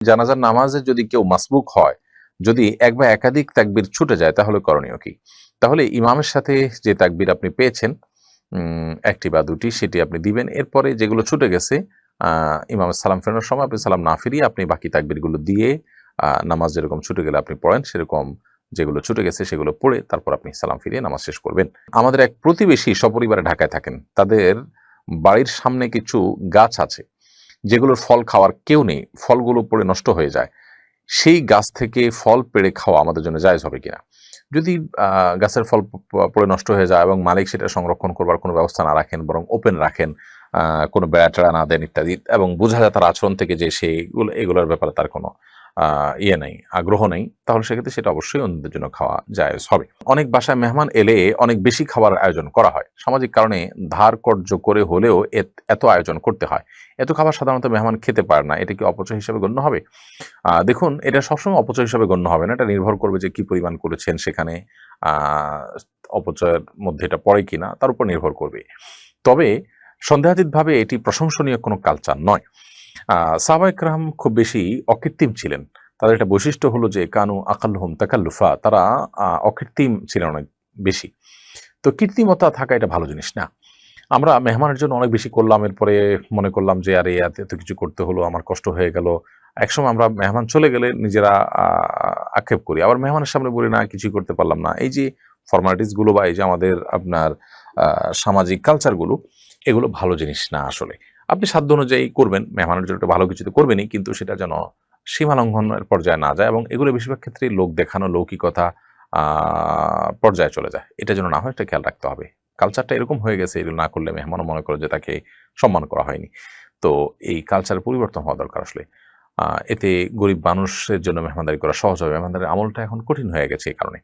জানাজার নামাজে যদি কেউ মাসবুক হয়, যদি এক বা একাধিক তাকবির ছুটে যায়, তাহলে করণীয় কি? তাহলে ইমামের সাথে যে তাকবির আপনি পেয়েছেন একটি বা দুটি, সেটি আপনি দিবেন। এরপরে যেগুলো ছুটে গেছে ইমামের সালাম ফেরানোর সময় আপনি সালাম না ফিরিয়ে আপনি বাকি তাকবিরগুলো দিয়ে নামাজ যেরকম ছুটে গেলে আপনি পড়েন, সেরকম যেগুলো ছুটে গেছে সেগুলো পড়ে তারপর আপনি সালাম ফিরিয়ে নামাজ শেষ করবেন। আমাদের এক প্রতিবেশী সপরিবারে ঢাকায় থাকেন। তাদের বাড়ির সামনে কিছু গাছ আছে। যেগুলোর ফল খাওয়ার কেউ নেই, ফলগুলো পড়ে নষ্ট হয়ে যায়। সেই গাছ থেকে ফল পেড়ে খাওয়া আমাদের জন্য জায়জ হবে কিনা? যদি গাছের ফল পড়ে নষ্ট হয়ে যায় এবং মালিক সেটা সংরক্ষণ করবার কোনো ব্যবস্থা না রাখেন, বরং ওপেন রাখেন কোনো বেড়া টেড়া না দেন ইত্যাদি, এবং বোঝা যায় তার আচরণ থেকে যে সেগুলো এগুলোর ব্যাপারে তার কোনো ইয়ে নেই, আগ্রহ নেই, তাহলে সেক্ষেত্রে সেটা অবশ্যই অন্যদের জন্য খাওয়া জায়জ হবে। অনেক বাসায় মেহমান এলে অনেক বেশি খাবার আয়োজন করা হয়। সামাজিক কারণে ধার কর্য করে হলেও এত- আয়োজন করতে হয়। এত খাবার সাধারণত মেহমান খেতে পারে না, এটা কি অপচয় হিসেবে গণ্য হবে? দেখুন, এটা সবসময় অপচয় হিসেবে গণ্য হবে না, এটা নির্ভর করবে যে কি পরিমাণ করেছেন সেখানে অপচয়ের মধ্যে এটা পড়ে কিনা, তার উপর নির্ভর করবে। তবে সন্দেহাতীতভাবে এটি প্রশংসনীয় কোনো কালচার নয়। সাহবাইকরাম খুব বেশি অকৃত্রিম ছিলেন। তাদের একটা বৈশিষ্ট্য হলো যে, কানু আকাল আকাল্লুহুম তাকাল্লুফা, তারা অকৃত্রিম ছিলেন অনেক বেশি। তো কৃত্রিমতা থাকা এটা ভালো জিনিস না। আমরা মেহমানের জন্য অনেক বেশি করলাম, এরপরে মনে করলাম যে, আরে, এত এত কিছু করতে হলো, আমার কষ্ট হয়ে গেল। একসময় আমরা মেহমান চলে গেলে নিজেরা আক্ষেপ করি। আবার মেহমানের সামনে বলি, না, কিছুই করতে পারলাম না। এই যে ফর্মালিটিসগুলো বা এই যে আমাদের আপনার সামাজিক কালচারগুলো এগুলো ভালো জিনিস না আসলে। আপনি সাধ্য অনুযায়ী করবেন, মেহমানের জন্য ভালো কিছু তো করবেনই, কিন্তু সেটা যেন সীমা লঙ্ঘনের পর্যায়ে না যায় এবং এগুলো বেশিরভাগ ক্ষেত্রে লোক দেখানো, লৌকিকতা পর্যায়ে চলে যায়। এটা যেন না হয়, এটা খেয়াল রাখতে হবে। কালচারটা এরকম হয়ে গেছে, এগুলো না করলে মেহমানও মনে করে যে তাকে সম্মান করা হয়নি। তো এই কালচারের পরিবর্তন হওয়া দরকার আসলে। এতে গরিব মানুষের জন্য মেহমানদারি করা সহজ হবে। মেহমানদারির আমলটা এখন কঠিন হয়ে গেছে এই কারণে।